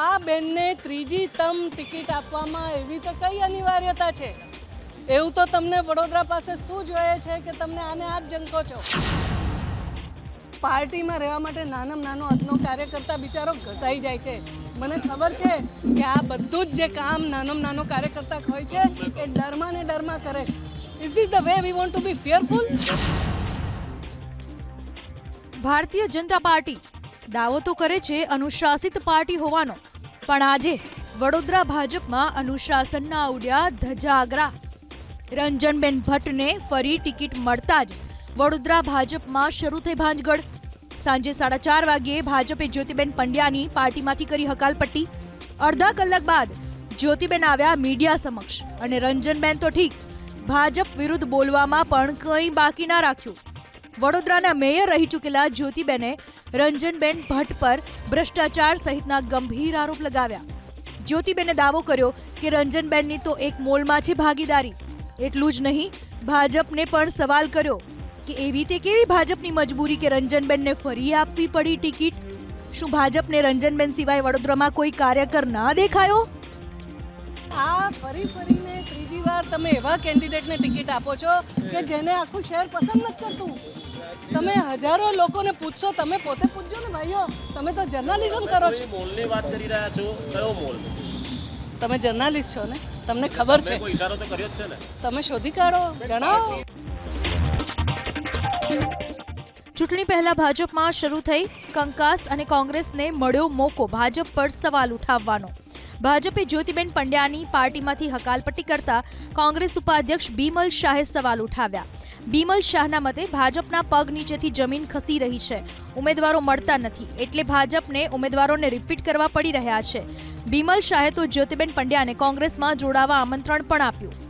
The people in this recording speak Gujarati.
આ બેનને ત્રીજી તમ ટિકિટ આપવામાં એવી તો કઈ અનિવાર્યતા છે? એવું તો તમને વડોદરા પાસે શું જોઈએ છે કે તમને આને આ જ જંકો છો? પાર્ટીમાં રહેવા માટે નાનામાં નાનો અદનો કાર્યકર્તા બિચારો ઘસાઈ જાય છે. મને ખબર છે કે આ બધું જ જે કામ નાનામાં નાનો કાર્યકર્તા હોય છે, એ ડરમાં ને ડરમાં કરે છે. Is this the way we want to be fearful Bharatiya Janata Party દાવો તો કરે છે અનુશાસિત પાર્ટી હોવાનો. પણ આજે વડોદરા ભાજપમાં અનુશાસનના ઉડ્યા ધજાગરા રંજનબેન ભટ્ટને ફરી ટિકિટ મળતા જ વડોદરા ભાજપમાં શરૂ થઈ ભાંજગડ સાંજે સાડા ચાર વાગ્યે ભાજપે જ્યોતિબેન પંડ્યાની પાર્ટીમાંથી કરી હકાલપટ્ટી. અડધા કલાક બાદ જ્યોતિબેન આવ્યા મીડિયા સમક્ષ અને રંજનબેન તો ઠીક, ભાજપ વિરુદ્ધ બોલવામાં પણ કંઈ બાકી ના રાખ્યું. વડોદરાના મેયર રહી ચૂકેલા જ્યોતિબેને રંજનબેન ભટ્ટ પર ભ્રષ્ટાચાર સહિતના ગંભીર આરોપ લગાવ્યા. જ્યોતિબેને દાવો કર્યો કે રંજનબેનની તો એક મોલમાં છે ભાગીદારી. એટલું જ નહીં, ભાજપને પણ સવાલ કર્યો કે એવી તે કેવી ભાજપની મજબૂરી કે રંજનબેનને ફરી આપવી પડી ટિકિટ? શું ભાજપને રંજનબેન સિવાય વડોદરામાં કોઈ કાર્યકર ના દેખાયો? આ ફરી ફરીને ત્રીજી વાર તમે એવા કેન્ડિડેટને ટિકિટ આપો છો કે જેને આખું શહેર પસંદ નથી કરતું. તમે હજારો લોકોને પૂછશો તમે પોતે પૂછજો ને ભાઈઓ તમે તો જર્નાલિઝમ કરો છો. મોલની વાત કરી રહ્યા છો કયો મોલ તમે જર્નાલિસ્ટ છો ને? તમને ખબર છે. કોઈ ઈશારો તો કર્યો જ છે ને? તમે શોધી કાઢો જણાવો. ચૂંટણી પહેલા ભાજપમાં શરૂ થઈ કંકાસ અને કોંગ્રેસને મળ્યો મોકો, ભાજપ પર સવાલ ઉઠાવવાનો. ભાજપે જ્યોતિબેન પંડ્યાની પાર્ટીમાંથી હકાલપટ્ટી કરતા કોંગ્રેસ ઉપાધ્યક્ષ બીમલ શાહે સવાલ ઉઠાવ્યા. બીમલ શાહના મતે ભાજપના પગ નીચેથી જમીન ખસી રહી છે. ઉમેદવારો મળતા નથી, એટલે ભાજપને ઉમેદવારોને રિપીટ કરવા પડી રહ્યા છે. બીમલ શાહે તો જ્યોતિબેન પંડ્યાને કોંગ્રેસમાં જોડાવા આમંત્રણ પણ આપ્યું.